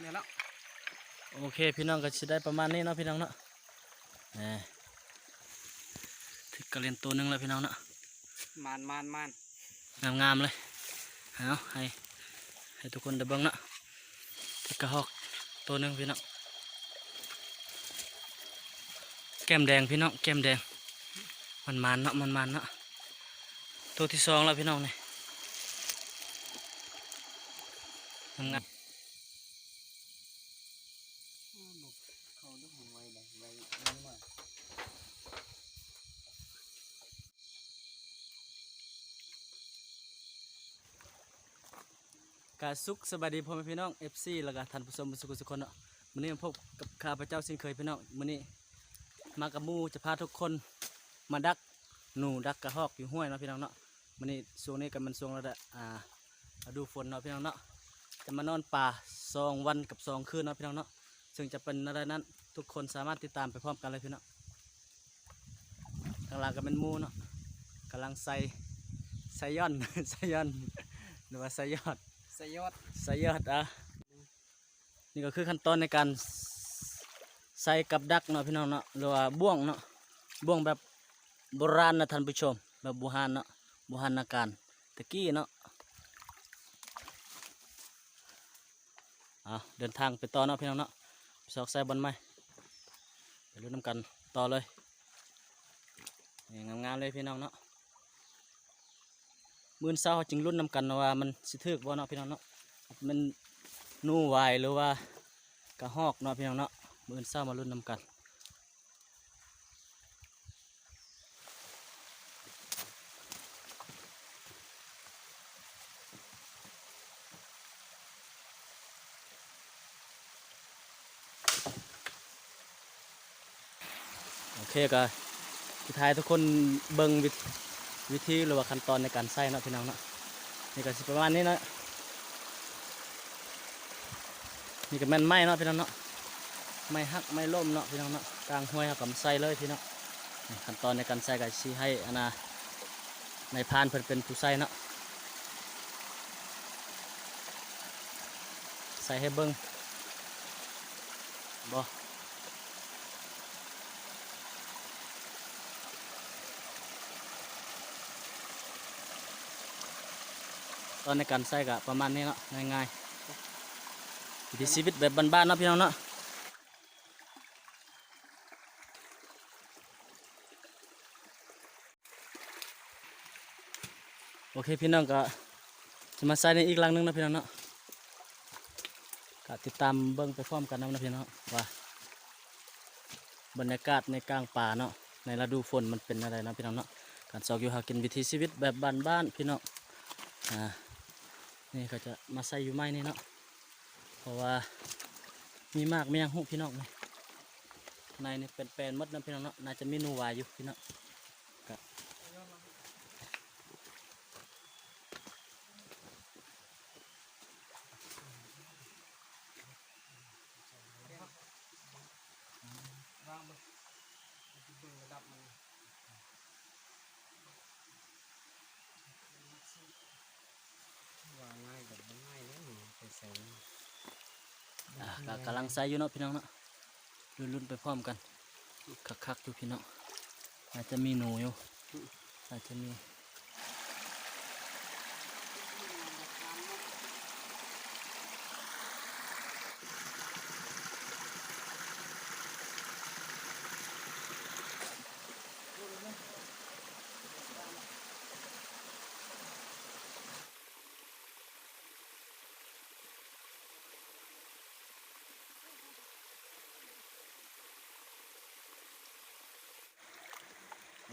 เนี่ยแล้วโอเคพี่น้องก็จะได้ประมาณนี้เนาะพี่น้องเนาะแหมถึกกระเรียนตัวหนึงแล้วพี่น้องเนาะมานมานมานงามๆเลยเอาให้ให้ทุกคนได้เบิ่งเนาะถึกกระหอกตัวหนึงพี่น้องแก้มแดงพี่น้องแก้มแดงมันมันๆเนาะมันมันๆเนาะตัวที่สองแล้วพี่น้องนี่งามเขาต้องหัวไว้ได้ไว้นี่มา กาสุขสบายดีพ่อแม่พี่น้อง FC แล้วก็ท่านผู้ชมทุกคนเนาะมื้อนี้มาพบกับข้าพเจ้าเช่นเคยพี่น้องมื้อนี้มากับหมู่จะพาทุกคนมาดักหนูดักกระหอกอยู่ห้วยเนาะพี่น้องเนาะมื้อนี้ช่วงนี้ก็มันช่วงระดับอ่าดูฝนเนาะพี่น้องเนาะจะมานอนป่าสองวันกับสองคืนเนาะพี่น้องเนาะซึ่งจะเป็นอะไรนั้นทุกคนสามารถติดตามไปพร้อมกันเลยพี่น้องทางหลังก็เป็นมูเนาะกำลังใส่ใส่ย่อนใส่ย่อนหรือว่าใส่ยอด สยอดใส่ยอดอะนี่ก็คือขั้นตอนในการใส่กับดักเนาะพี่น้องเนาะหรือว่าบ่วงเนาะบ่วงแบบโบราณนะท่านผู้ชม แบบโบูฮานเนาะโบูฮานาการตะกี้เนาะเอาเดินทางไปต่อเนาะพี่น้องเนาะไปสอกใส่บนไม้ไปรุ่นน้ำกันต่อเลยงามๆเลยพี่น้องเนาะ มื่นเศร้าจึงรุ่นนำกันว่ามันสิถึกบ่เนาะพี่น้องเนาะมันนู่วายหรือว่ากระหอกเนาะพี่น้องเนาะมืออนเศร้ามารุ่นนำกันโอเคก็สุดท้ายทุกคนเบิ่ง วิธีหรือว่าขั้นตอนในการใส่เนาะพี่น้องเนาะนี่ก็สิประมาณนี้เนาะนี่ก็แม่นไม้เนาะพี่น้องเนาะไม้หักไม้ล่มเนาะพี่น้องเนาะกลางห้วยเขากำใส่เลยพี่น้องขั้นตอนในการใส่ก็ชี้ให้อานาในพานเพิ่นเป็นผู้ใส่เนาะใส่ให้เบิ้งบ่ ตอนในการใส่ก็ประมาณนี้เนาะง่ายๆวิถีชีวิตแบบบ้านๆเนาะพี่น้องเนาะโอเคพี่น้องก็จะมาใส่ในอีกลังหนึงนะพี่น้องเนาะก็ติดตามเบิ่งไปพร้อมกันนะพี่น้องว่าบรรยากาศในกลางป่าเนาะในฤดูฝนมันเป็นอะไรนะพี่น้องเนาะการสอกอยู่หากินวิถีชีวิตแบบบ้านๆพี่น้องอ่า นี่ก็จะมาใส่อยู่ไม้นี่เนาะเพราะว่ามีมากไม่ยังหุพี่น้องเลยในนี่เป็นแปลนมดนะพี่น้องเนาะน่าจะมีนูวายอยู่พี่น้องกะ วางมันเบิ่งระดับมันว่าง่ายแบบบ่ง่ายเลยนี่ไปใส่ อะกะกำลั งไซอยู่เนาะพี่น้องเนาะรุ่นๆไปพร้อมกันคักๆอยู่พี่น้องอาจจะมีหนูอยู่อาจจะมี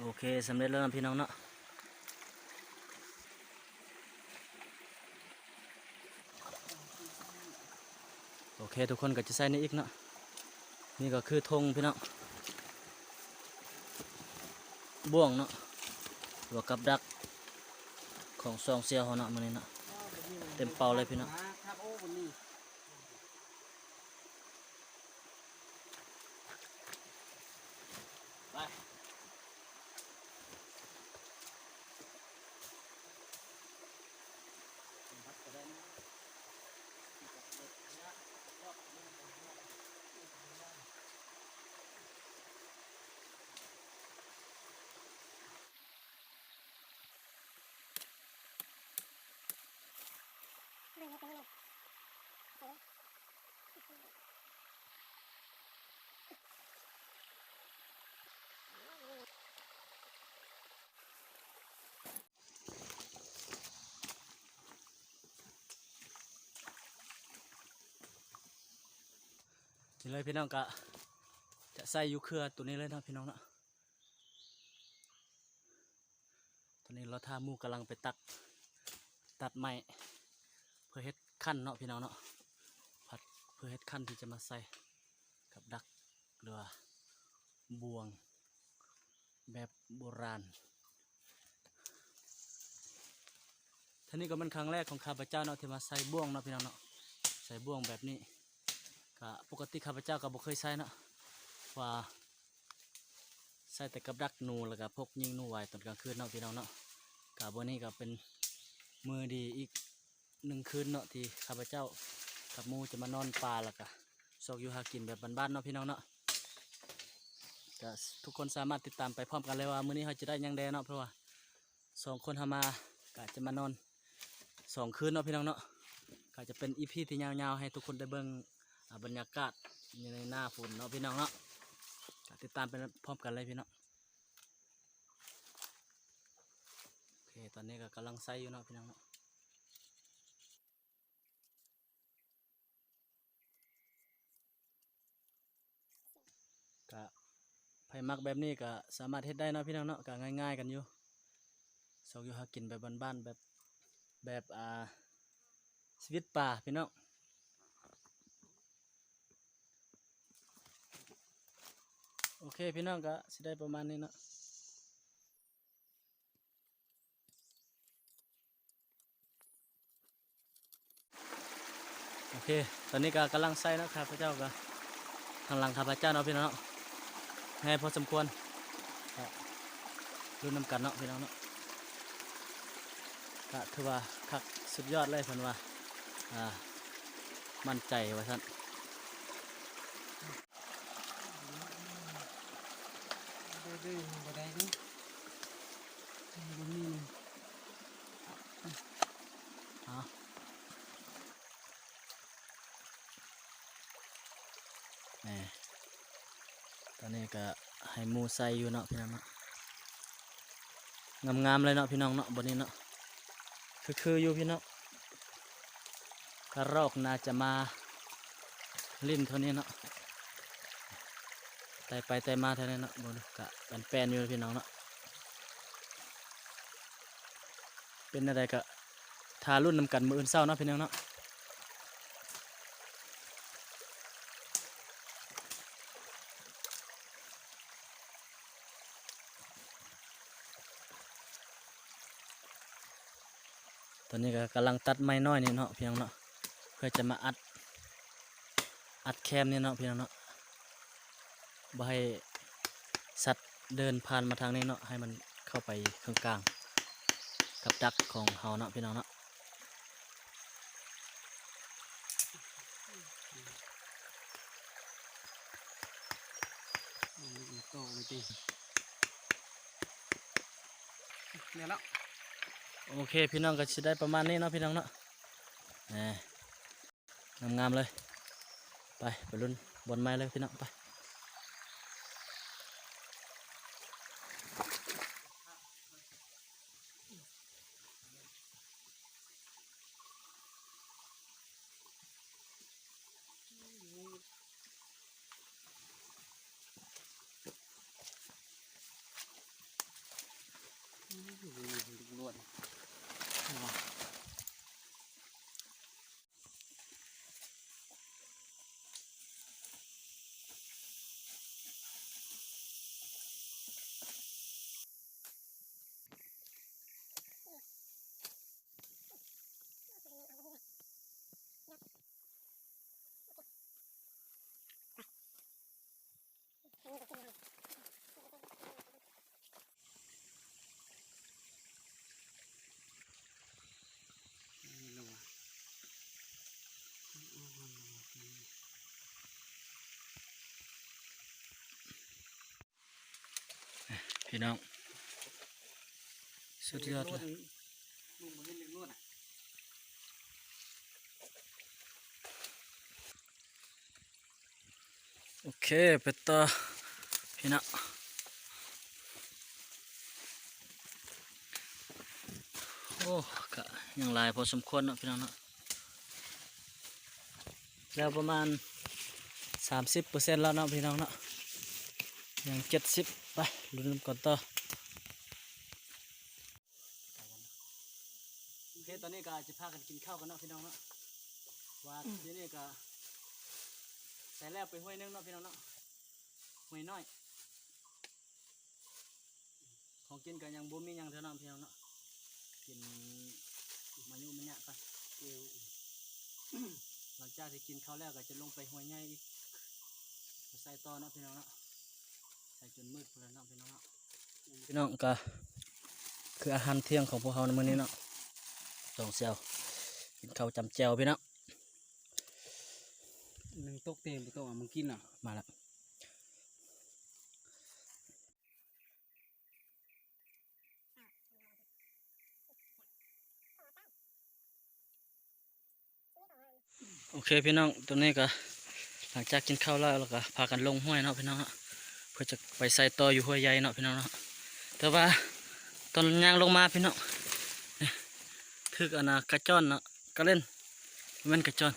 โอเคสำเร็จแล้วนะพี่น้องเนาะโอเคทุกคนก็จะใส่นี่อีกเนาะนี่ก็คือธงพี่น้องบ่วงเนาะหรือว่ากับดักของซองเซียวเขาเนาะมันนี่เนาะเต็มเป่าเลยพี่น้อง นี่เลยพี่น้องกะจะใส่ยูเครือตัวนี้เลยนะพี่น้องนะตอนนี้เราท่ามูกำลังไปตัดตัดไม้ ขั้นเนาะพี่น้องเนาะผัดเพื่อเฮ็ดขั้นที่จะมาใส่กับดักเรือว่าบ่วง แบบโบราณท่านี้ก็เป็นครั้งแรกของข้าพเจ้าเนาะที่มาใส่บ่วงเนาะพี่น้องเนาะใส่บ่วงแบบนี้ก็ปกติข้าพเจ้าก็บ่เคยใช้เนาะว่าใส่แต่กับดักนูแล้วก็พกยิงนูไว้ตอนกลางคืนเนาะพี่น้องเนาะกัวันนี้ก็เป็นมือดีอีก หนึ่งคืนเนาะที่ข้าพเจ้ากับมูจะมานอนป่าแล้วก็ซอกอยู่หากินแบบบ้านๆเนาะพี่น้องเนาะก็ทุกคนสามารถติดตามไปพร้อมกันเลยว่ามื้อนี้เขาจะได้ยังแดเนาะเพราะว่าสองคนทำมาก็จะมานอนสองคืนเนาะพี่น้องเนาะก็จะเป็นอีพีที่ยาวๆให้ทุกคนได้เบิ่งบรรยากาศในหน้าฝนเนาะพี่น้องเนาะก็ติดตามไปพร้อมกันเลยพี่น้องโอเคตอนนี้ก็กำลังใส่อยู่เนาะพี่น้องเนาะก็ไผ มักแบบนี้ก็สามารถเฮ็ดได้เนาะพี่น้องเนาะก็ง่ายๆกันอยู่สอกอยู่หากินแบบบ้านๆแบบแบบอ่าชีวิตป่าพี่น้องโอเคพี่น้องก็สิได้ประมาณนี้เนาะโอเค ตอนนี้ก็กำลังใส่นะครับพระเจ้าก็ทางหลังข้าพระเจ้าเนาะพี่น้อง ง่าะให้พอสมควรดูน้ำกันเนาะพี่น้องเนาะก็ถือว่าคักสุดยอดเลยพันว่าอ่า มั่นใจว่าท่านดื้อๆบ่ได้เนาะบ่มีนี่ เอาแหม่ตอ นนี้ก็ให้หมูใส่อยู่เนาะพี่น้องเนาะงามๆเลยเนาะพี่น้องเนาะบนนี้เนาะคือคืออยู่พี่น้องกระรอกน่าจะมาลิ้นเท่านี้เนาะไต่ไปไต่มาเท่านี้เนาะบนกะเป็นแปนๆอยู่พี่น้องเนาะเป็นอะไรกะทารุ่นนำกันมืออื่นเศร้าเนาะพี่น้องเนาะ อนนี้ก็กำลังตัดไม้น้อยนี่เนาะพี่น้องเนาะเพื่อจะมาอัด อัดแคมนี่เนาะพี่น้องเนาะบ่ให้สัตว์เดินผ่านมาทางนี้เนาะให้มันเข้าไปข้างกลาง กับดักของเฮาเนาะพี่น้องเนาะ เอาลูกมาโตเลยติเนี่ยแล้ว โอเคพี่น้องก็จะได้ประมาณนี้เนาะพี่น้องเนาะนี่งามๆเลย ไปไปรุ่นบนไม้เลยพี่น้องไป พี่น้อง สุดยอดเลยโอเคเป็ดตาพี่น้องโอ้กะยังลายพอสมควรเนาะพี่น้องเนาะแล้วประมาณ 30%แล้วเนาะพี่น้องเนาะยัง70 ไปลุ้นนำก่อนต่อโอเคตอนนี้ก็จะพากันกินข้าวกันเนาะพี่น้องเนาะว่าเดี๋ยวนี้ก็ใส่แล้วไปห้วยหนึงเนาะพี่น้องเนาะห้วยน้อย ของกินก็ยังบ่มีหยังเท่านั้นพี่น้องเนาะกินมายุมันเนี่ยไปเกี่ยวหลังจากที่กินข้าวแล้วก็จะลงไปห้วยใหญ่อีกไปใส่ต่อเนาะพี่น้องเนาะใส่จนมืดพุ่นแล้วเนาะพี่น้องเนาะพี่น้องก็คืออาหารเที่ยงของพวกเราในมื้อนี้เนาะสองเซียวกินข้าวจำแจวพี่น้องหนึ่งตกเต็มไปตกอะมึงกินอะมาแล้วโอเคพี่น้องตัวนี้ก็หลังจากกินข้าวแล้วเราก็พากันลงห้วยเนาะพี่น้องเนาะ เพื่อจะไปใส่ต่ออยู่ห้วยใหญ่เนาะพี่น้องเนาะแต่ว่าตอนย่างลงมาพี่น้องนี่ถึกอันน่ะกระจ้อนเนาะกระเล่นแมันกระจ้อน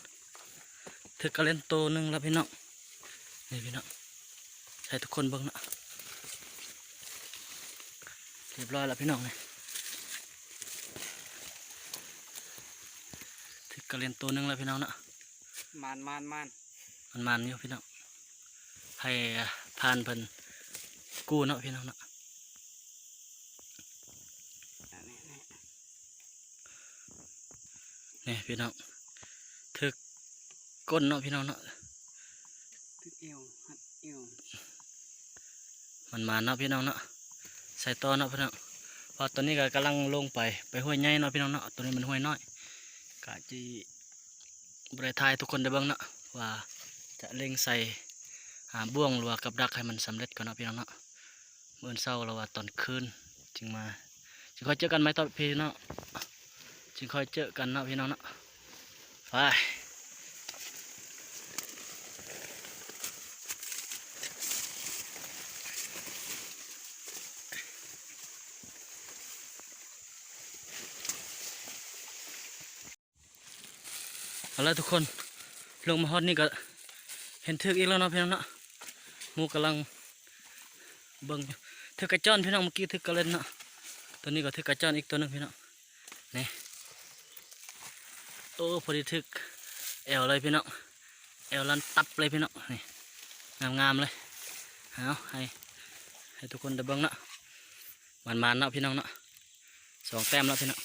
ถึกกระเล่นตัวหนึ่งแล้วพี่น้องนี่พี่น้องให้ทุกคนเบิ่งเนาะเรียบร้อยแล้วพี่น้องเลยถึกกระเรียนตัวหนึงแล้วพี่น้องเนาะมานมานมานมันมันอยู่พี่น้องให้ พานเพิ่นกู้เนาะพี่น้องเนาะอันนี้นี่นี่พี่น้องถึกก้นเนาะพี่น้องเนาะตึกเอวหัดเอวมันมันเนาะพี่น้องเนาะใส่ต่อเนาะพี่น้องเพอตอนนี้ก็กำลังลงไปไปห้วยใหญ่เนาะพี่น้องเนาะตัวนี้มันห้วยน้อยกะจีบริทายทุกคนได้เบ้างเนาะว่าจะเล็งใส่หาบ่วงหรือว่ากับดักให้มันสำเร็จก่อนนะพี่น้องเนาะเมื่อเช้าเราว่าตอนคืนจึงมาจึงค่อยเจอกันไหมต่อพี่เนาะจึงค่อยเจอกันเนาะพี่น้องเนาะไปเอาละทุกคนลงมาฮอดนี่ก็เห็นทึกอีกแล้วเนาะพี่น้องเนาะ มูกำลังเบิ่งอยู่ทึกระจอนพี่น้องเมื่อกี้ทึกกระเล่นเนาะตัวนี้ก็ทึกกระจอนอีกตัวหนึงพี่น้องนี่โอ้พอดีทึกแอวเลยพี่น้องแอวลันตับเลยพี่น้องนี่งามๆเลยเอาให้ให้ทุกคนได้เบิ่งเนาะมันๆเนาะพี่น้องเนาะสองแต้มแล้วพี่น้อง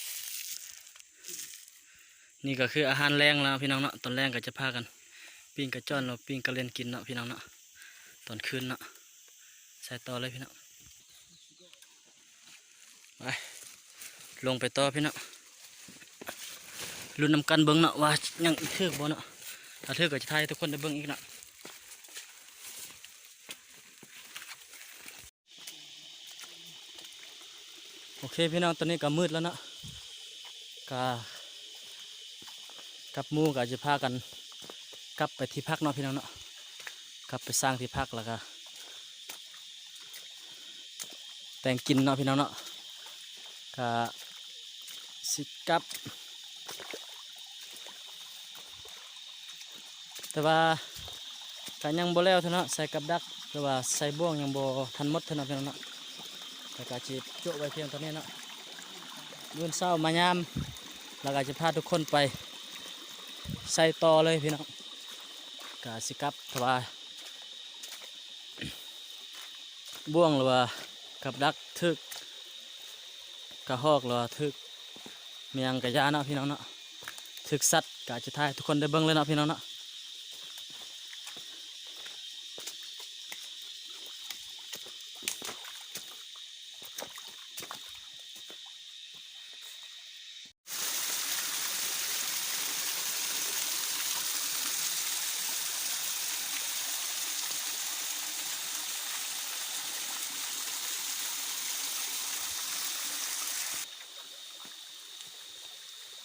นี่ก็คืออาหารแรงแล้วพี่น้องเนาะตอนแรงก็จะพากันปิ้งกระจ้อนเราปิ้งกระเล่นกินเนาะพี่น้องเนาะ อนคืนนะใส่ต่อเลยพี่น้องไปลงไปต่อพี่น้องลุ้นนำกันเบิ้งนาะว่ายังเทือกบ่เนาะถ้าเทือกก็จะทายทุกคนได้เบิ้งอีกนาะโอเคพี่น้องตอนนี้ก็มืดแล้วนะก็กับมู่ก็จะพากันกลับไปที่พักเนาะพี่น้องเนาะ กลับไปสร้างที่พักแล้วก็แต่งกินเนาะพี่น้องเนาะก็สิกับ แต่ว่าก็ยังบ่แล้วเท่าเนาะใส่กับดักหรือว่าใส่บ่วงยังบ่ทันมดเท่าเนาะพี่น้องเนาะแต่ก็จิโจไว้เพียงเท่านี้เนาะมื้อเช้ามายามแล้วก็จะพาทุกคนไปใส่ต่อเลยพี่น้องกาสิกับเพราะว่า บ่วงหรือว่ากับดักทึกกระหอกหรือว่าทึกเมียงกระยาเนาะพี่น้องเนาะทึกสัตว์กาจะทายทุกคนได้เบิ้งเลยเนาะพี่น้องเนาะ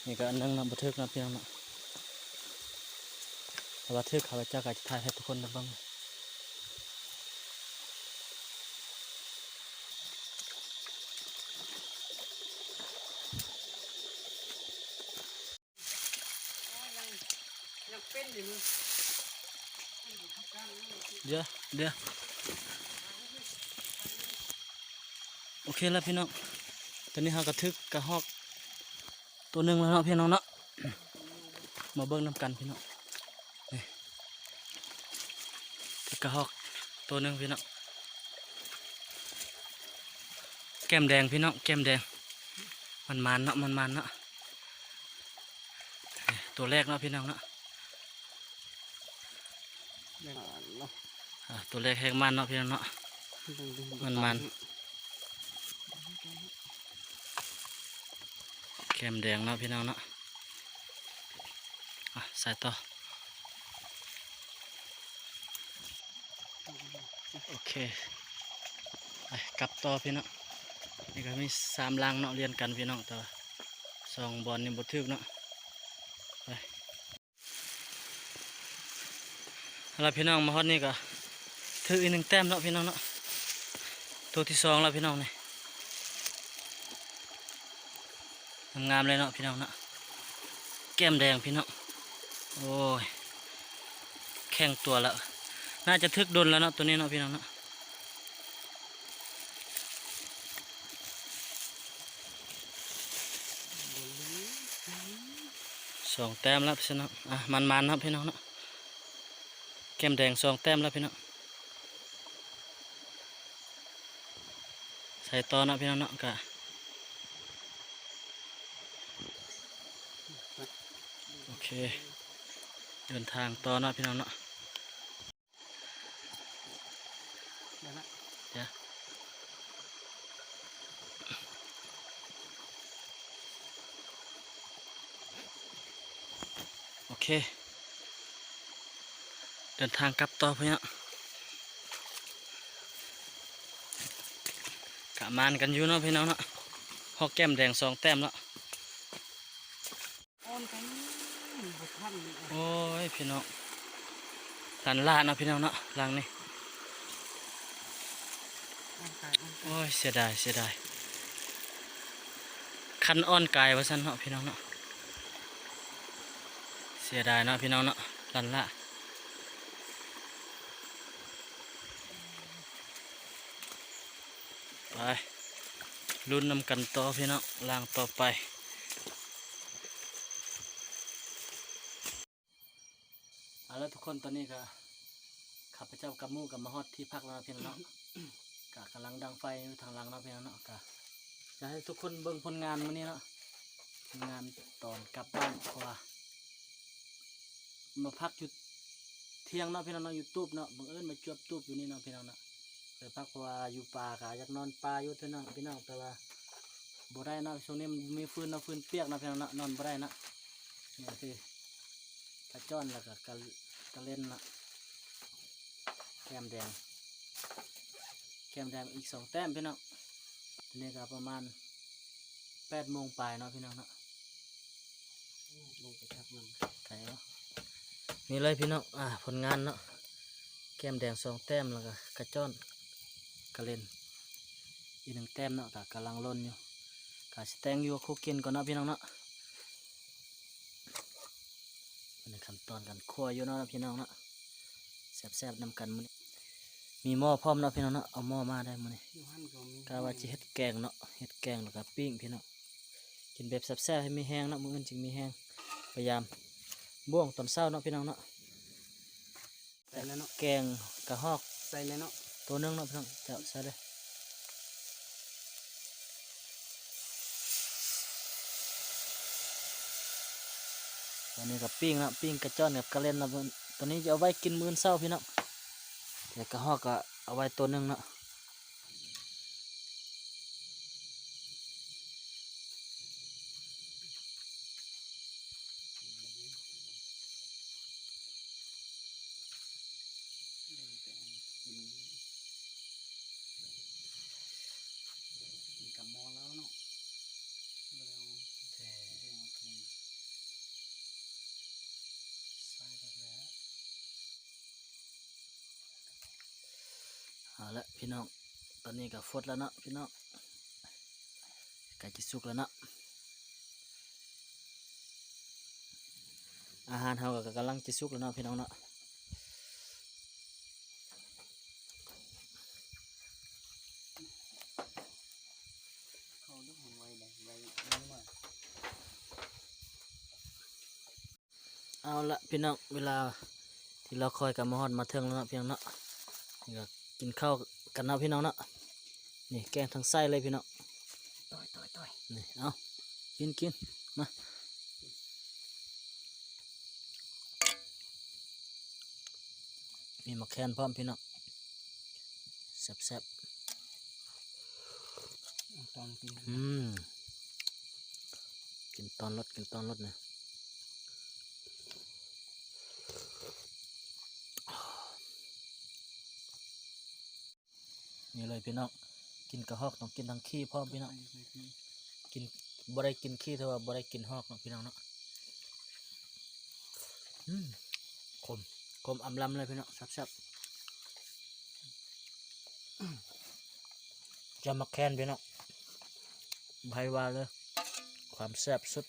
นี่ก็อันนึงนะบันทึกนะพี่น้องนะบันทึกข่าวจาก็จะถ่ายให้ทุกคนนะบ้างเดี๋ยวเดี๋ยวโอเคแล้วพี่น้องตอนนี้หากระทึกกระหอก ตัวหนึ่งแล้วเนาะพี่น้องเนาะมาเบิ้งน้ำกันพี่น้องนี่ทึกกระหอกตัวหนึ่งพี่น้องแก้มแดงพี่น้องแก้มแดง มันมันๆเนาะมันมันๆเนาะนี่ตัวแรกเนาะพี่น้องเนาะเนาะอ่าตัวแรกแห้งมันเนาะพี่น้องเนาะมันมัน แก้มแดงเนาะพี่น้องเนาะอะใส่ต่อ โอเคไปกลับต่อพี่น้องนี่ก็มีสามลังเนาะเรียนกันพี่น้องต่ว่าสองบอลนี่บทึกเนาะไปเอาล่ะพี่น้องมาฮอดนี่ก็ถืออีกหนึ่งแต้มเนาะพี่น้องเนาะตัวที่สองแล้วพี่น้องนี่ งามเลยเนาะพี่น้องเนาะแก้มแดงพี่น้องโอ้ยแข้งตัวแล้วน่าจะทึกโดนแล้วเนาะตัวนี้เนาะพี่น้องเนาะสองแต้มแล้วพี่น้องอะมันๆเนาะพี่น้องเนาะแก้มแดงสองแต้มแล้วพี่น้องใส่ต่อเนาะพี่น้องเนาะกะ โอ เค เดินทางต่อเนาะพี่น้องเนาะเดี๋ยวนะเดี๋ยวโอเค เดินทางกลับต่อพี่น้องกะมานกันอยู่เนาะพี่น้องเนาะหอกแก้มแดงสองแต้มแล้ว อ้อนกันบ่ทันเลย โอ้ย พี่น้องหลานลานะพี่น้องเนาะหลังนี่อ้อนกายอ้อนโอ้ยเสียดายเสียดายคันอ้อนกายว่าซั่นเนาะพี่น้องเนาะเสียดายเนาะพี่น้องเนาะหลันละไปลุ้นนำกันต่อพี่น้องล่างต่อไป เอาละทุกคนตอนนี้ก็ข้าพเจ้ากับหมู่กับมาฮอดที่พักแล้วเนาะพี่น้องเนาะกะกำลังดังไฟอยู่ทางหลังเนาะพี่น้องเนาะกะจะให้ทุกคนเบิ่งผลงานมื้อนี้เนาะผลงานตอนกลับบ้านเพราะว่ามาพักอยู่เที่ยงเนาะพี่น้องเนาะอยู่ตูบเนาะบังเอิญมาจวบตูบอยู่นี่เนาะพี่น้องเนาะไปพักเพราะว่าอยู่ป่ากะอยากนอนป่าอยู่เท่านั้นพี่น้องแต่ว่าบ่ได้เนาะช่วงนี้มันมีฟืนเนาะฟืนเปียกเนาะพี่น้องเนาะนอนบ่ได้เนาะนี่คือ กระจ้อนแล้วก็กระ กระเล่นเนาะแก้มแดง แก้มแดงอีกสองแต้มพี่น้องทีนี้ก็ประมาณแปดโมงปลายเนาะพี่น้องเนาะลงไปทับมันไก่เนาะนี่เลยพี่น้องอ่าผลงานเนาะแก้มแดงสองแต้มแล้วก็กระจ้อนกระเล่นอีกหนึ่งแต้มเนาะก็กำลังล่นอยู่กาสแตงอยู่คุกกินก่อนเนาะพี่น้องเนาะ เป็นขั้นตอนการคั่วอยู่เนาะพี่น้องเนาะแซ่บๆนำกันมื้อนี้มีหม้อพร้อมเนาะพี่น้องเนาะเอาหม้อมาได้มื้อนี้อยู่หันก็มีกาว่าจะเฮ็ดแกงเนาะเฮ็ดแกงแล้วก็ปิ้งพี่น้องกินแบบแซ่บๆให้มีแห้งเนาะมื้ออื่นจึงมีแห้งพยายามบ่วงตอนเช้าเนาะพี่น้องเนาะใส่แล้วเนาะแกงกระหอกใส่แล้วเนาะตัวหนึงเนาะพี่น้องเจ้าใส่เลย อนนี้กับปิ้งนะปิ้งกระจ้อนกับกระเล่นนะตอนนี้จะเอาไว้กินมื้อเช้าพี่น้องแต่กระหอกก็เอาไว้ตัวหนึงเนาะ กินกับหมอแล้วเนาะบ่ได้เอา แต่ บ่ได้เอากิน ใส่ไปแล้วเอาละ พี่น้อง ตอนนี้ก็ฟดแล้วเนาะพี่น้องไก่จะสุกแล้วเนาะ อาหารเฮาก็กำลังจะสุกแล้วเนาะพี่น้องเนาะเอาละพี่น้องเวลาที่เราคอยกับมาฮอดมาเทิงแล้วเนาะพี่น้องเนาะก็กินข้าว กันเนาะพี่น้องเนาะนี่แกงทั้งไส้เลยพี่น้องต่อยต่อยต่อยนี่เอากินกินมามีมะแคนพร้อมพี่น้องแซ่บเอาตอนกินๆอืมกินตอนรสกินตอนรสเนี่ย นี่เลยพี่น้องกินกระหอกต้องกินทั้งขี้พร้อมพี่น้องกินบ่ได้กินขี้เท่าว่าบ่ได้กินหอกเนาะพี่น้องเนาะอืมขมขมอำลำเลยพี่น้องแซ่บๆจะมาแคนพี่น้องใบว่าเลยความแซ่บสุด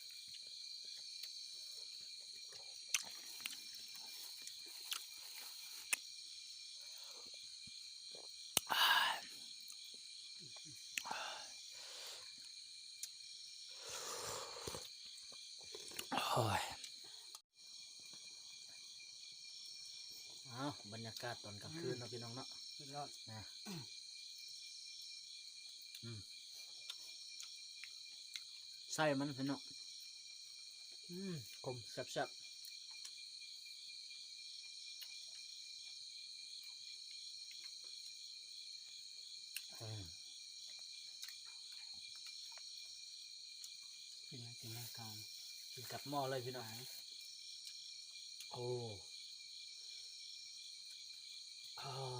โอ้ยอ้าวบรรยากาศตอนกลางคืนเนาะพี่น้องเนาะสุดยอดนะอืมไส้มันพี่น้องอืมคมแซ่บๆอืมกินกินหน้าเกากินกับหม้อเลยพี่น้องโอ้ โ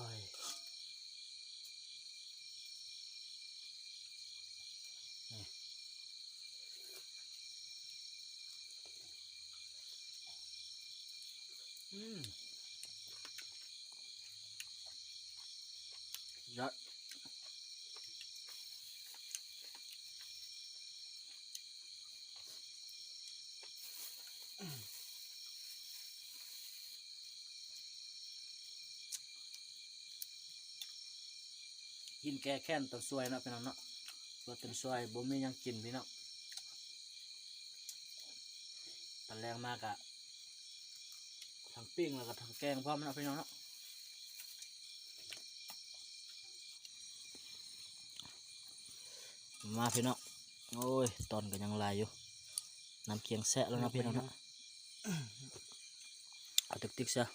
กินแก่แค้นต้นซวยเนาะพี่น้องเนาะว่าต้นซวยบ่มียังกินพี่น้องตอนแรงมากอะทั้งปิ้งแล้วก็ทั้งแกงพร้อมเนาะพี่น้องเนาะมาพี่น้องโอ้ยตอนก็ยังลายอยู่น้ำเคียงแซะแล้วนะพี่น้องเนาะเอาติ๊กติ๊กซะ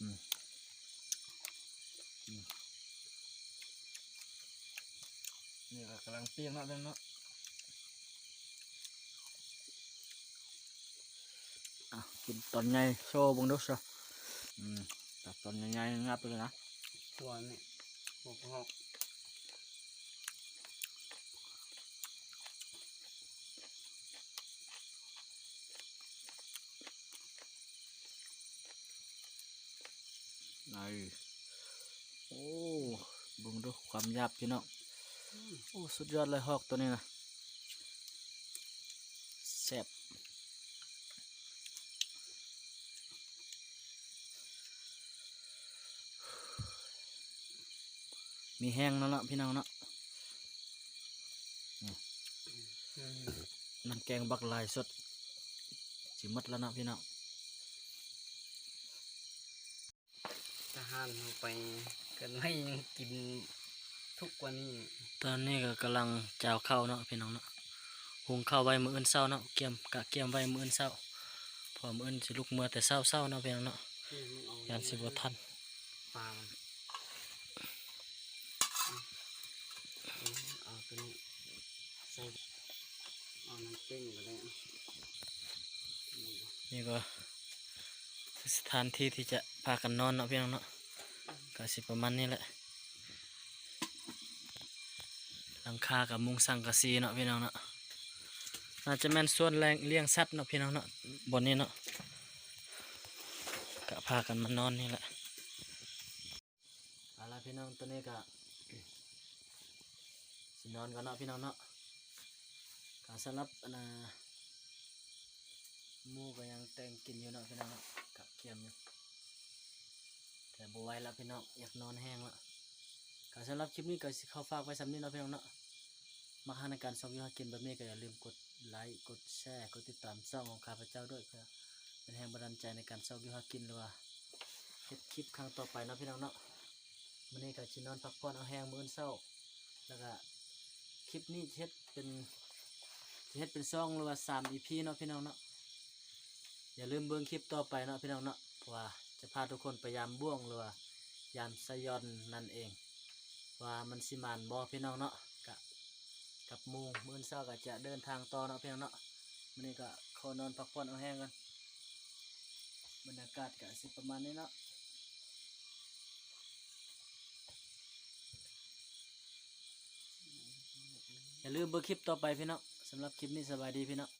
อืมอืมนี่ก็กำลังเปรี้ยงเนาะพี่น้องเนาะอะกินตอนใหญ่โชว์เบังดูซะอืมตัดตอนใหญ่ๆงับไปเลยนะตัวนี่หกหกไอโอ้เบุงดูความหยาบพี่น้อง โอ้สุดยอดเลยฮอกตัวนี้นะแซ่บมีแห้งแล้วนาะพี่น้องนะอืมน้ำแกงบักลายสดสิหมดแล้วนะพี่น้องทหารไปเกันไม่ยังกิน ทุกวันนี้ ตอนนี้ก็กำลังจาวข้าวเนาะพี่น้องเนาะหุงข้าวไว้มื้ออื่นเช้าเนาะเกียมกะเกียมไว้มื้ออื่นเช้าเพอมื้ออื่นสิลุกเมื่อแต่เช้าเช้าๆเนาะพี่น้องเนาะนี่มันเอายานสิบ่ทันปลามันอืมเอาตัวนี้ใส่เอาน้ำเป้งไปเลยอะนี่ก็นี่ก็คือสถานที่ที่จะพากันนอนเนาะพี่น้องเนาะก็สิประมาณนี้แหละห ลังคากับมุงสังกะสีเนาะพี่น้องเนาะน่าจจะแม่นส่วนแรงเลี้ยงสัตว์เนาะพี่น้องเนาะบนนี้เนาะก็พากันมานอนนี่แหละเอาละพี่น้องตัวนี้ก็นอนกันเนาะพี่น้องเนาะกาสำหรับอันน่ะมูก็ยังแต่งกินอยู่เนาะพี่น้องเนาะกับเคียมอยู่แต่บไวแล้วพี่น้องอยากนอนแห้งแล้ว กาสำหรับคลิปนี้ก็เข้าฝากไว้สำนี้เนาะพี่น้องเนาะมาหาในการส่องยูหากินแบบนี้ก็อย่าลืมกดไลค์กดแชร์กดติดตามช่องของข้าพเจ้าด้วยเพื่อเป็นแรงบันดาลใจในการส่องยูหากินหรือว่าเฮ็ดคลิปครั้งต่อไปเนาะพี่น้องเนาะมื้อนี้ก็สินอนพักผ่อนเอาแห้งมื้อนเช้าแล้วก็คลิปนี้เฮ็ดเป็นเฮ็ดเป็นซ่องหรือว่าสามอีพีเนาะพี่น้องเนาะอย่าลืมเบิ่งคลิปต่อไปเนาะพี่น้องเนาะว่าจะพาทุกคนไปยามบ่วงหรือว่ายามสยอนนั่นเอง ว่ามันสิมานบ่พี่น้องเนาะกะกับมูมื้อเช้าก็จะเดินทางต่อเนาะพี่น้องเนาะมื้อนี้ก็ขอนอนพักผ่อนเอาแห้งกันบรรยากาศก็สิประมาณนี้เนาะอย่าลืมเบอร์คลิปต่อไปพี่น้องสำหรับคลิปนี้สบายดีพี่น้อง